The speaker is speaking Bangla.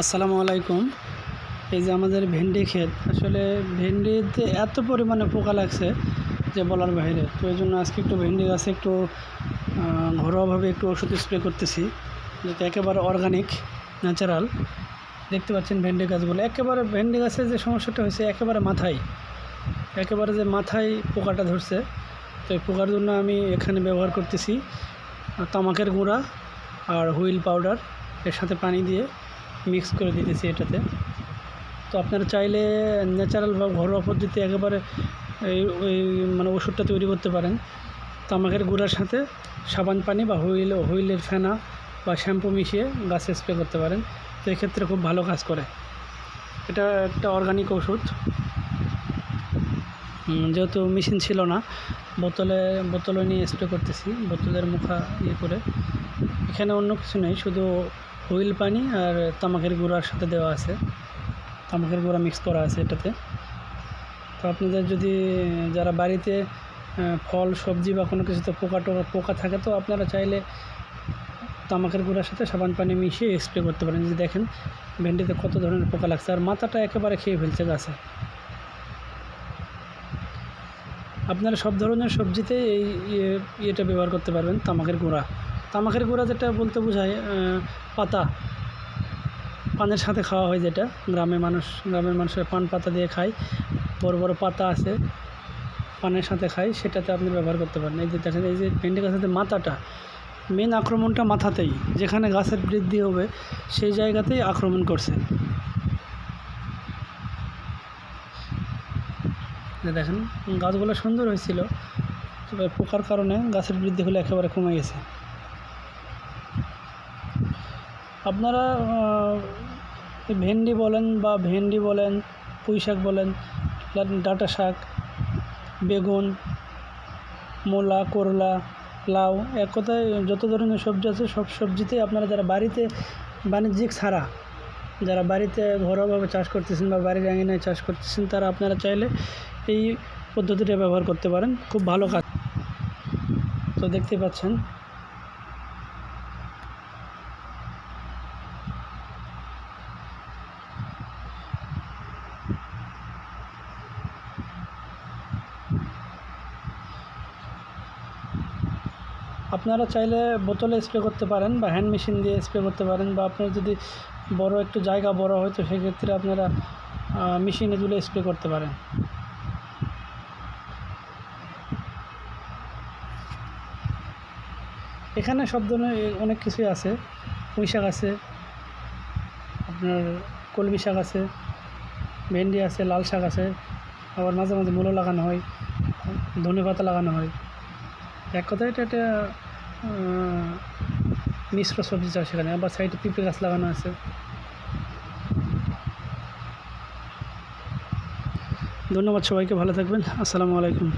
আসসালামু আলাইকুম। এই যে আমাদের ভেন্ডি ক্ষেত, আসলে ভেন্ডিতে এত পরিমাণে পোকা লাগছে যে বলার বাইরে। তো এই জন্য আজকে একটু ভেন্ডি গাছে একটু ঘরোয়াভাবে একটু ওষুধ স্প্রে করতেছি যেটা একেবারে অর্গানিক ন্যাচারাল দেখতে পাচ্ছেন ভেন্ডি গাছগুলো। একেবারে ভেন্ডি গাছের যে সমস্যাটা হয়েছে, একেবারে মাথায়। একেবারে যে মাথায় পোকাটা ধরছে, তো এই পোকার জন্য আমি এখানে ব্যবহার করতেছি তামাকের গুঁড়া আর হুইল পাউডার, এর সাথে পানি দিয়ে মিক্স করে দিতেছি এটাতে। তো আপনারা চাইলে ন্যাচারাল বা ঘরোয়া পদ্ধতি একেবারে ওই মানে ওষুধটা তৈরি করতে পারেন। তামাকের গুঁড়ার সাথে সাবান পানি বা হুইল, হুইলের ফেনা বা শ্যাম্পু মিশিয়ে গাছে স্প্রে করতে পারেন। তো এক্ষেত্রে খুব ভালো কাজ করে। এটা একটা অর্গানিক ওষুধ। যেহেতু মেশিন ছিল না, বোতলে বোতলে নিয়ে স্প্রে করতেছি, বোতলের মুখা ইয়ে করে। এখানে অন্য কিছু নেই, শুধু হুইল পানি আর তামাকের গুঁড়ার সাথে দেওয়া আছে। তামাকের গুঁড়া মিক্স করা আছে এটাতে। তো আপনাদের যদি, যারা বাড়িতে ফল, সবজি বা কোনো কিছুতে পোকা টোকা পোকা থাকে, তো আপনারা চাইলে তামাকের গুঁড়ার সাথে সাবান পানি মিশিয়ে স্প্রে করতে পারেন। যদি দেখেন ভেন্ডিতে কত ধরনের পোকা লাগছে, আর মাথাটা একেবারে খেয়ে ফেলছে গাছে। আপনারা সব ধরনের সবজিতে এই ইয়ে ইয়েটা ব্যবহার করতে পারবেন, তামাকের গুঁড়া। তামাকের গুঁড়া যেটা বলতে বোঝায় পাতা। পানের সাথে খাওয়া হয় যেটা। গ্রামের মানুষ, গ্রামের মানুষের পান পাতা দিয়ে খায়। বড় বড় পাতা আছে, পানের সাথে খায়, সেটাতে আপনি ব্যবহার করতে পারেন। এই যে দেখেন, এই যে ভেন্ডি গাছের মাথাটা মেন আক্রমণটা মাথাতেই। যেখানে গাছের বৃদ্ধি হবে, সেই জায়গাতেই আক্রমণ করছে। দেখেন, গাছগুলো সুন্দর হয়েছিল। তবে পোকার কারণে গাছের বৃদ্ধি হলে একেবারে কমে গেছে। আপনারা ভেন্ডি বলেন বা ভেন্ডি বলেন পুঁই শাক বলেন ডাঁটা শাক, বেগুন, মূলা, করলা, লাউ, এক কথায় যত ধরনের সবজি আছে, সব সবজিতেই আপনারা যারা বাড়িতে বাণিজ্যিক ছাড়া, যারা বাড়িতে ঘরোয়াভাবে চাষ করতেছেন বা বাড়ির আঙিনায় চাষ করতেছেন, তারা আপনারা চাইলে এই পদ্ধতিটা ব্যবহার করতে পারেন। খুব ভালো কাজ। তো দেখতে পাচ্ছেন আপনারা চাইলে বোতলে স্প্রে করতে পারেন বা হ্যান্ড মেশিন দিয়ে স্প্রে করতে পারেন বা আপনার যদি বড় একটু জায়গা বড় হয় তো সেক্ষেত্রে আপনারা মেশিনে তুলে স্প্রে করতে পারেন। এখানে সব ধরনের অনেক কিছুই আছে। পুঁই শাক আছে, আপনার কলমি শাক আছে, ভেন্ডি আছে, লাল শাক আছে, আবার মাঝে মাঝে মূলো লাগানো হয় ধনে পাতা লাগানো হয়। এক কথায় এটা একটা মিশ্র সবজি চাষ সেখানে আবার সাইডে পিঁপড়ে গাছ লাগানো আছে। ধন্যবাদ সবাইকে, ভালো থাকবেন। আসসালামু আলাইকুম।